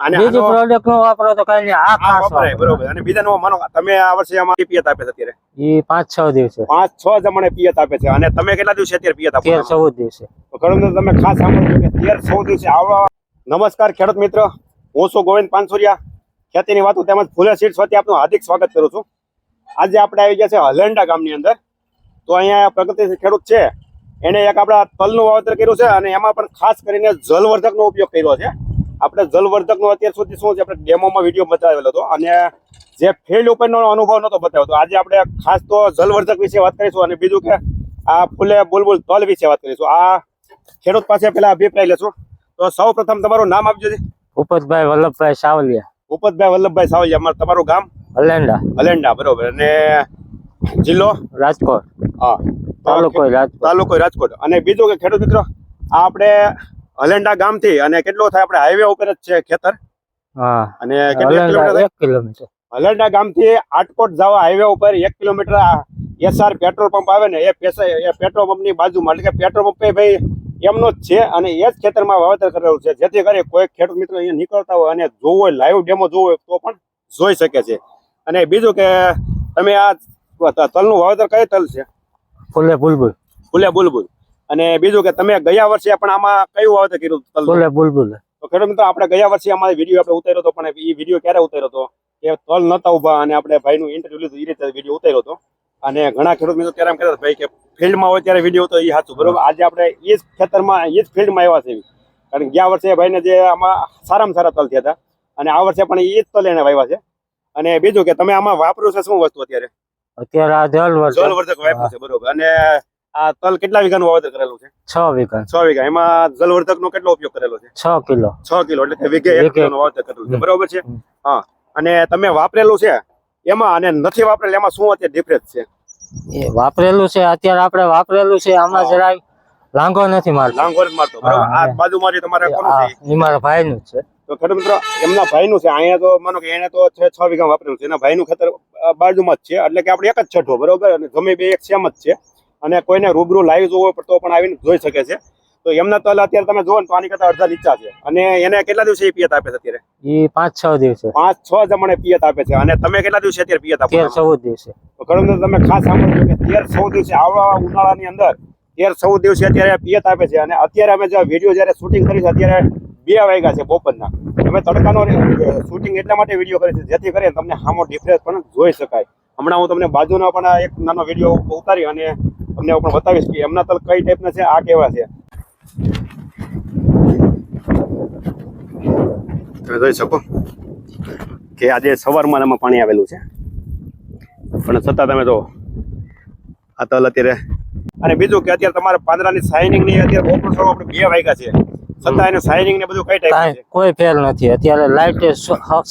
અને બીજી પ્રોડક્ટ નો વાપરો તો કઈ આ ખાસ વપરાય બરોબર. અને બીજાનો માનો તમે આ વર્ષે આમાં પિયત આપે છે અત્યારે? ઈ પાંચ છ દિવસે. પાંચ છ જમણે પિયત આપે છે. અને તમે કેટલા દિવસે અત્યારે પિયત આપો તેર છો? ચૌદ દિવસે. તો ઘણું તમે ખાસ સાંભળ્યું કે 13 14 દિવસે આવવા નમસ્કાર ખેડૂત મિત્ર. હું છું ગોવિંદ પાનસુરિયા. ખેતીની વાતો તેમજ ફૂલે સીડ્સ વતી આપનું હાર્દિક સ્વાગત કરું છું. આજે આપણે આવી ગયા છે હલેન્ડા ગામની અંદર. તો અહીંયા પ્રગતિશીલ ખેડૂત છે. એને એક આપણા તલનું વાવેતર કર્યું છે અને એમાં પણ ખાસ કરીને જલવર્ધકનો ઉપયોગ કર્યો છે. આપણે જલવર્ધકનો અત્યાર સુધી શું છે આપણે ડેમોમાં વીડિયો બતાવેલો હતો અને જે ફિલ્ડ ઉપરનો અનુભવ નતો બતાવ્યો હતો આજે આપણે ખાસ તો જલવર્ધક વિશે વાત કરીશું અને બીજું કે આ ફૂલે બુલબુલ તલ વિશે વાત કરીશું. આ ખેડૂત પાસે પેલા અભિપ્રાય લેશું. તો સૌ પ્રથમ તમારું નામ આપજો. ભૂપતભાઈ વલ્લભભાઈ સાવલિયા. ભૂપતભાઈ વલ્લભભાઈ સાવલિયા અમારું તમારું ગામ? અલેન્ડા અલેન્ડા બરોબર. અને જિલ્લો? રાજકોટ. હા. તાલુકો રાજકોટ. તાલુકો રાજકોટ. અને બીજું કે ખેડૂત મિત્રો આ આપણે અલેન્ડા ગામથી અને કેટલો થાય આપણે હાઈવે ઉપર જ છે ખેતર? હા. અને કેટલા હલેન્ડા કિલોમીટર એક કિલોમીટર. અલેન્ડા ગામથી આટકોટ જવા હાઈવે ઉપર એક કિલોમીટર એસઆર પેટ્રોલ પંપ આવે ને એ પેટ્રોલ પંપની બાજુમાં. એટલે કે પેટ્રોલ પંપે ભાઈ એમનો જ છે અને એ જ ખેતરમાં વાવેતર કરેલું છે. જેથી કરી કોઈ ખેડૂત મિત્રો અહીંયા નીકળતા હોય અને જોવું હોય લાઈવ ડેમો જોવો હોય તો પણ જોઈ શકે છે. અને બીજું કે તમે આ તલનું વાવેતર કઈ તલ છે? ફૂલે બુલબુલ. ફૂલે બુલબુલ. અને બીજું કે તમે ગયા વર્ષે પણ આમાં કયું વાવેતર કર્યું તલ બુલબુલ તો ખેડૂત મિત્રો આપણે ગયા વર્ષે અમારે વીડિયો આપણે ઉતાર્યો હતો પણ એ વીડિયો ક્યારે ઉતાર્યો હતો? કે તલ નતા ઊભા અને આપણે ભાઈનું ઇન્ટરવ્યુ લીધું એ રીતે વીડિયો ઉતાર્યો હતો. અને ઘણા ખેડૂત મિત્રો ત્યારે એમ કહેતા ભાઈ કે ફિલ્ડમાં હોય ત્યારે વીડિયો તો એ સાચું. બરોબર? આજે આપણે એ જ ખેતરમાં એ જ ફિલ્ડમાં આવ્યા છે કારણ કે ગયા વર્ષે ભાઈને જે આમાં સારામાં સારા તલ થયા હતા. અને આ વર્ષે પણ એ જ તલ એને વાવ્યા છે. અને બીજું કે તમે આમાં વાપરો છો શું વસ્તુ અત્યારે? અત્યારે આ જળ જલવર્ધક વાવ્યું છે બરોબર. અને આ તલ કેટલા વીઘાનું વાવેતર કરેલું છે? છ વીઘા. છ વીઘા. એમાં જલવર્ધકનો કેટલો ઉપયોગ કરેલો છે? છ કિલો. છ કિલો એટલે કે વીઘે એક કિલોનું વાવેતર કરેલું છે. બરોબર છે? હા. અને તમે વાપરેલું છે? એમાં અને નથી વાપરેલું એમાં શું અત્યારે ડિફરન્સ છે? એ વાપરેલું છે અત્યારે આપણે વાપરેલું છે આમાં. જરાય લાંગો નથી મારતો. લાંગો જ મારતો. બરોબર. આ બાજુ મારી તમારે કોનું છે? એ મારા ભાઈનું છે. તો ખેડૂત મિત્રો એમના ભાઈનું છે. અહીંયા તો માનો કે એને તો છે છ વીઘા વાપરેલું છે. એના ભાઈનું ખેતર અ, બાજુમાં જ છે. એટલે કે આપણે એક જ છઠ્ઠો બરોબર? અને ગમે બે એક સેમ જ છે. અને કોઈને રૂબરૂ લાઈવ જોવો હોય તો પણ આવીને જોઈ શકે છે. તો એમના તલ અત્યારે તમે જોવો ને તો આની કરતા અડધા નીચા છે. અને એને કેટલા દિવસે એ પિયત આપે છે અત્યારે? એ પાંચ છ દિવસે. પાંચ છ જમણે પિયત આપે છે. અને તમે કેટલા દિવસે અત્યારે પિયત આપો તેર ચૌદ દિવસે. તો ઘણું તમે ખાસ સાંભળ્યું કે તેર ચૌદ દિવસે આવા ઉનાળાની અંદર તેર ચૌદ દિવસે અત્યારે પિયત આપે છે. અને અત્યારે અમે જે વીડિયો જ્યારે શૂટિંગ કરી છે અત્યારે બે વાગ્યા છે બપોરના. અમે તડકાનો શૂટિંગ એટલા માટે વીડિયો કરી છે જેથી કરીને તમને સામો ડિફરન્સ પણ જોઈ શકાય. હમણાં હું તમને બાજુનો પણ એક નાનો વીડિયો ઉતારી અને તમને પણ બતાવીશ કે એમના તલ કઈ ટાઈપના છે આ કેવા છે? તમે જોઈ શકો કે આજે સવારમાં એમાં પાણી આવેલું છે. પણ છતાં તમે જો આ તલ અત્યારે અને બીજું કે અત્યારે તમારે પાંદડાની શાઇનિંગની અત્યારે સવા આપણે બે વાગ્યા છે. છતાં એને શાઇનિંગ ને બધું કઈ ટાઈપ છે? કોઈ ફેર નથી. અત્યારે લાઈટ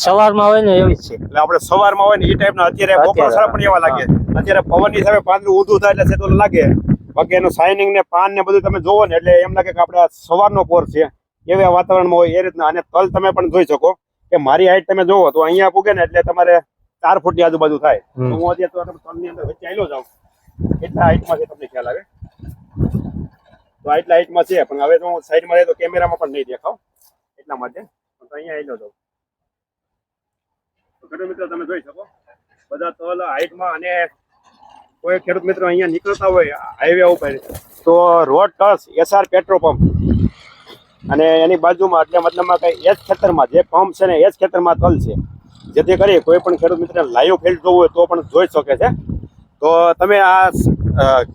સવારમાં હોય ને એવી જ છે. એટલે આપણે સવારમાં હોય ને એ ટાઈપના અત્યારે બપોર સારા પણ એવા લાગે. અત્યારે પવનની સામે પાંદડું ઊંધું થાય એટલે સેતો લાગે. બાકી એનું સાઇનિંગ ને પાન ને બધું તમે જોવો ને એટલે એમ લાગે કે આપણે સવાર સવારનો પોર છે. એવા વાતાવરણમાં હોય એ રીતના. અને તલ તમે પણ જોઈ શકો કે મારી હાઈટ તમે જોવો તો અહીંયા પૂગે ને એટલે તમારે ચાર ફૂટની આજુબાજુ થાય. હું અત્યારે તો તલની અંદર વચ્ચે આવેલો જાઉં. એટલા હાઈટમાં તમને ખ્યાલ આવે? તો આટલા છે, પણ હવે હું સાઈડમાં રહે તો કેમેરામાં પણ નહીં દેખાવ. એટલા માટે. તો અહીંયા આવેલો જાઉં તો ખેડૂત મિત્રો, તમે જોઈ શકો. બધા તલ હાઈટમાં અને કોઈ ખેડૂત મિત્રો અહીંયા નીકળતા હોય હાઈવે ઉપર. તો road touch SR petrol pump અને એની બાજુમાં, એટલે મતલબમાં કઈ એ જ ખેતરમાં, જે પંપ છે ને એ જ ખેતરમાં તલ છે. જેથી કરી કોઈ પણ ખેડૂત મિત્ર લાઈવ ફિલ્ડ જોવું હોય તો પણ જોઈ શકે છે. તો તમે આ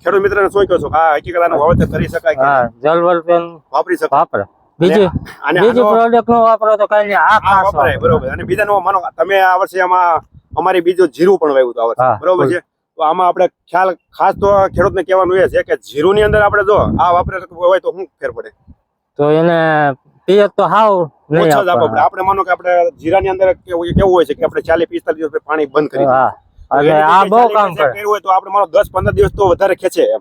ખેડૂત મિત્રને શું કહો છો? આ હકીકત આનું વાવેતર કરી શકાય હા જલવર્ધન વાપરી શકાય. વાપરે. બીજી બીજી પ્રોડક્ટ નો વાપરો તો કઈ નહીં. આ ખાસ વપરાય બરોબર. અને બીજાનો માનો તમે આ વર્ષે આમાં અમારી બીજું જીરું પણ વાવ્યું હતું આ વર્ષે. બરોબર છે? તો આમાં આપણે ખ્યાલ ખાસ તો ખેડૂતને કહેવાનું એ છે કે જીરું ની અંદર આપણે જો આ વાપરે હોય તો શું ફેર પડે? તો એને પિયત તો હાવ નહીં. આપણે. માનો કે આપણે જીરાની અંદર કેવું કેવું હોય છે કે આપણે ચાલીસ પિસ્તાલીસ પાણી બંધ કરી અને આ બહુ કામ કરે. હોય તો આપણે મારો 10 15 દિવસ તો વધારે ખેંચે એમ.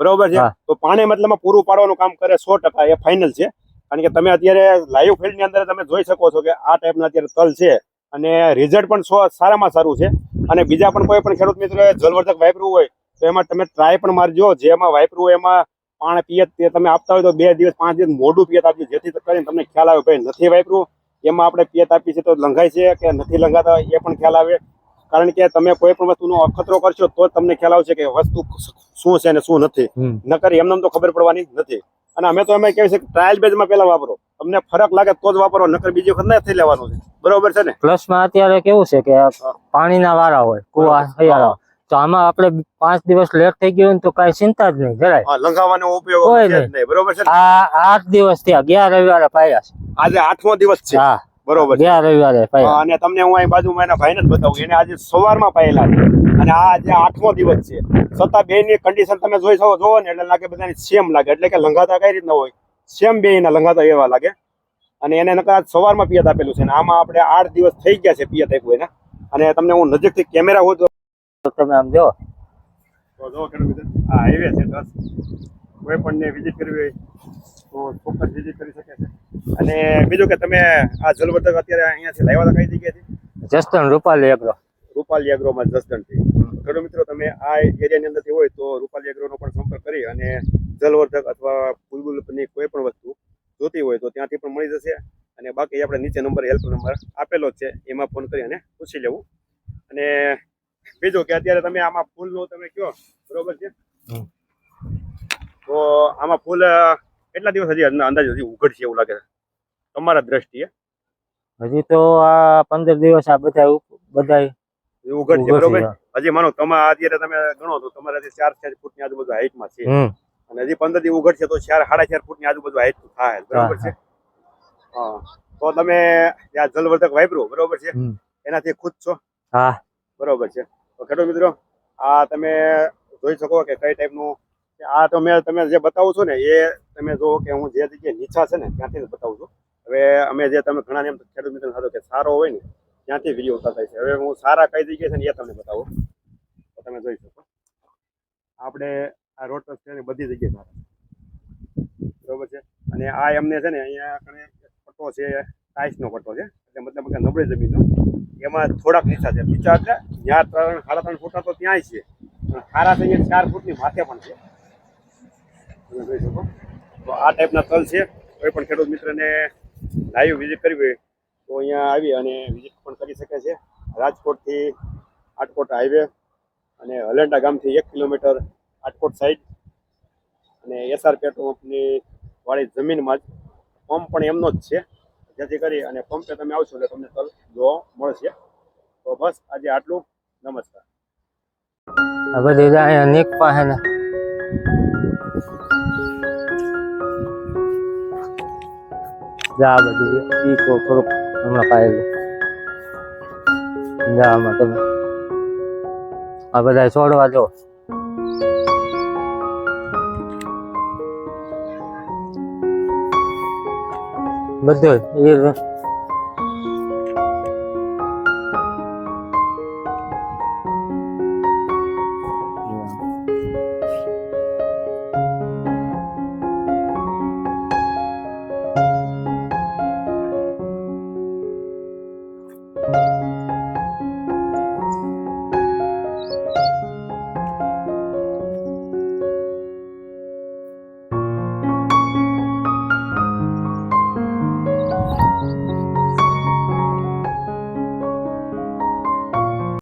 બરોબર છે? તો પાણી મતલબમાં પૂરું પાડવાનું કામ કરે 100% એ ફાઇનલ છે. કારણ કે તમે અત્યારે લાઈવ ફિલ્ડની અંદર તમે જોઈ શકો છો કે આ ટાઈપના અત્યારે તલ છે અને રિઝલ્ટ પણ સારામાં સારું છે. અને બીજા પણ કોઈ પણ ખેડૂત મિત્ર જલવર્ધક વાપરવું હોય તો એમાં તમે ટ્રાય પણ મારજો. જેમાં વાપરવું હોય એમાં પાણી પિયત તે તમે આપતા હોય તો બે દિવસ પાંચ દિવસ મોઢું પિયત આપજો. જેથી કરીને તમને ખ્યાલ આવે ભાઈ નથી વાપરવું એમાં આપણે પિયત આપી છે તો લંઘાય છે કે નથી લંઘાતા એ પણ ખ્યાલ આવે. કારણ કે તમે કોઈ પણ વસ્તુનો અખતરો કરશો તો તમને ખ્યાલ આવશે કે વસ્તુ શું છે અને શું નથી. નકર એમને તો ખબર પડવાની નથી. અને અમે તો એમ કહીએ છીએ ટ્રાયલ બેઝમાં પહેલા વાપરો. તમને ફરક લાગે તો જ વાપરો નકર બીજી વખત નથી લેવાનું છે. બરોબર છે ને? પ્લસમાં અત્યારે કેવું છે કે પાણીના વારા હોય કુવા હૈયારા તો આમાં આપણે પાંચ દિવસ લેટ થઈ ગયું ને તો કઈ ચિંતા જ નહીં જરાય. લંઘાવાનો ઉપયોગ કોઈ નહીં. નહીં. બરોબર છે આ આઠ દિવસ થયા ગયા રવિવારે પાયા છે. આજે આઠમો દિવસ છે. હા. બરોબર ગયા રવિવારે અને તમને હું અહીં બાજુ એના ભાઈને જ બતાવું એને આજે સવારમાં પાયેલા છે. અને આ આજે આઠમો દિવસ છે. છતાં બે ની કન્ડિશન તમે જોઈ શકો જોવો ને એટલે લાગે બધાની સેમ લાગે. એટલે કે લંઘાતા કઈ રીતના હોય? સેમ બે ના લંઘાતા એવા લાગે. અને એને નકર આજ સવારમાં પિયત આપેલું છે. અને આમાં આપણે આઠ દિવસ થઈ ગયા છે પિયત આપ્યું એને. અને તમને હું નજીકથી કેમેરા હોય તો તો તમે આમ જો. જો ખેડૂત આ હાઈવે છે દસ. કોઈ પણ ને વિઝિટ કરવી હોય. તો ચોક્કસ વિઝિટ કરી શકે છે. અને બીજું કે તમે આ જલવર્ધક અત્યારે અહીંયાથી લાવ્યા હતા કઈ જગ્યાએથી જસદણ રૂપાલી એગ્રો રૂપાલી એગ્રોમાં જસદણથી. ઘણો મિત્રો તમે આ એરિયાની અંદરથી હોય તો રૂપાલી એગ્રોનો પણ સંપર્ક કરી અને જલવર્ધક અથવા બુલબુલની કોઈ પણ વસ્તુ જોતી હોય તો ત્યાંથી પણ મળી જશે. અને બાકી આપણે નીચે નંબર હેલ્પ નંબર આપેલો છે એમાં ફોન કરી અને પૂછી લેવું. અને બીજું કે અત્યારે તમે આમાં ફૂલનું તમે કયો? બરોબર છે? તો આમાં ફૂલ કેટલા દિવસ હજી અંદાજ હજી ઉઘડશે એવું લાગે છે? તમારા દ્રષ્ટિએ? હજી તો આ પંદર દિવસ આ બધા બધા ઉઘડશે બરોબર? હજી માનો તમે અત્યારે તમે ગણો તો તમારે હજી ચાર ચાર ફૂટની આજુબાજુ હાઈટમાં છે. અને હજી પંદર દી ઉઘડશે તો ચાર સાડા ચાર ફૂટની આજુબાજુ હાઈટ થાય બરોબર છે? હા. તો તમે ત્યાં જલવર્ધક વાપરો બરોબર છે? એનાથી ખુશ છો? હા. બરોબર છે. તો ખેડૂત મિત્રો આ તમે જોઈ શકો કે કઈ ટાઈપનું આ તો મેં તમે જે બતાવું છું ને, એ તમે જો કે હું જે જગ્યાએ નીચા છે ને, ત્યાંથી બતાવું છું. હવે અમે જે તમે ઘણા એમ ખેડૂત મિત્રો સાથે કે સારો હોય ને, ત્યાંથી વીડિયો ઉતારતા છે. હવે હું સારા કઈ જગ્યાએ છે ને એ તમને બતાવું. તો તમે જોઈ શકો. આપણે આ રોડ છે ને બધી જગ્યાએ સારા બરોબર છે? અને આ એમને છે ને, અહીંયા કણે પટ્ટો છે ટાઈસનો પટ્ટો છે. એટલે મતલબ કે નબળી જમીનનો. એમાં થોડાક નીચા છે. નીચા એટલે ત્યાં ત્રણ, સાડા ત્રણ ફૂટા તો ત્યાંય છે. પણ ખારા થઈ ચાર ફૂટની માથે પણ છે. જોઈ શકો તો આ ટાઈપના તલ છે. કોઈ પણ ખેડૂત મિત્રને લાઈવ વિઝિટ કરવી હોય તો અહીંયા આવી અને વિઝિટ પણ કરી શકે છે. રાજકોટથી આટકોટ હાઈવે અને હલેન્ડા ગામથી એક કિલોમીટર આટકોટ સાઈડ અને એસઆર પેટ્રોલ વાળી જમીનમાં જ પંપ પણ એમનો જ છે. જેથી કરી અને પંપે તમે આવશો એટલે તમને તલ જોવા મળશે. તો બસ આજે આટલું. નમસ્કાર. બધી જ અહીંયા પાસે જા બધું. ઈ તો થોડુંક હમણાં પાયેલું. જા તમે. આ બધા છોડવા જો. બધું એ